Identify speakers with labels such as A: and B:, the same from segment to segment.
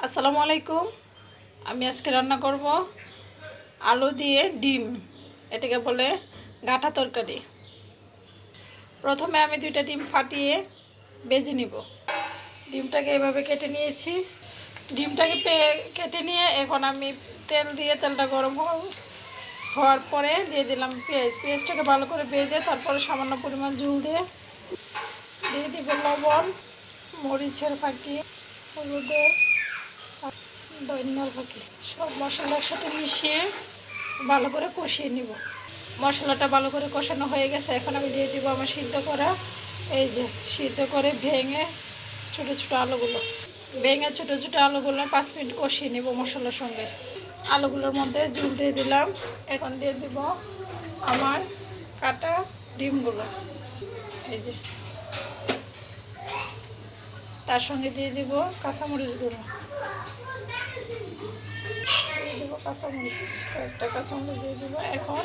A: আসসালামু আলাইকুম। আমি আজকে রান্না করব আলু দিয়ে ডিম, এটাকে বলে গাঁঠা তরকারি। প্রথমে আমি দুইটা ডিম ফাটিয়ে বেজে নিব। ডিমটাকে এভাবে কেটে নিয়েছি। ডিমটাকে কেটে নিয়ে এখন আমি তেল দিয়ে তেলটা গরম হওয়া- হওয়ার পরে দিয়ে দিলাম পেঁয়াজ। পেঁয়াজটাকে ভালো করে বেজে তারপরে সামান্য পরিমাণ ঝুল দিয়ে দিয়ে দিব লবণ, মরিচের ফাঁকি, হলুদের ধনিয়ার ফাঁকি সব মশলার সাথে মিশিয়ে ভালো করে কষিয়ে নিব। মশলাটা ভালো করে কষানো হয়ে গেছে, এখন আমি দিয়ে দিব আমার সিদ্ধ করা। এই যে, সিদ্ধ করে ভেঙে ছোটো ছোটো আলুগুলো। ভেঙে ছোটো ছোটো আলুগুলো পাঁচ মিনিট কষিয়ে নিব মশলার সঙ্গে। আলুগুলোর মধ্যে জুল দিয়ে দিলাম। এখন দিয়ে দিব আমার কাটা ডিমগুলো। এই যে তার সঙ্গে দিয়ে দিব কাঁচামরিচগুলো দিয়ে দিব কাঁচামরিচ, কয়েকটা কাঁচামরিচ দিয়ে দিব। এখন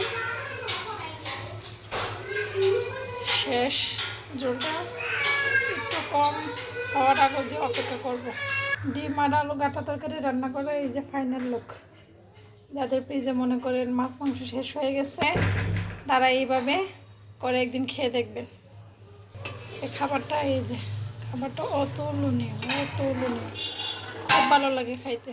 A: শেষ জলটা একটু কম হওয়ার আগে অবধি অপেক্ষা করব। ডিম আর আলু গাঁটা তরকারি রান্না করে এই যে ফাইনাল লুক যাদের ফ্রিজে মনে করেন মাছ মাংস শেষ হয়ে গেছে, তারা এইভাবে করে একদিন খেয়ে দেখবেন। এই খাবারটা এই যে। খাবারটা অতুলনীয় অতুলনীয়। খুব ভালো লাগে খাইতে।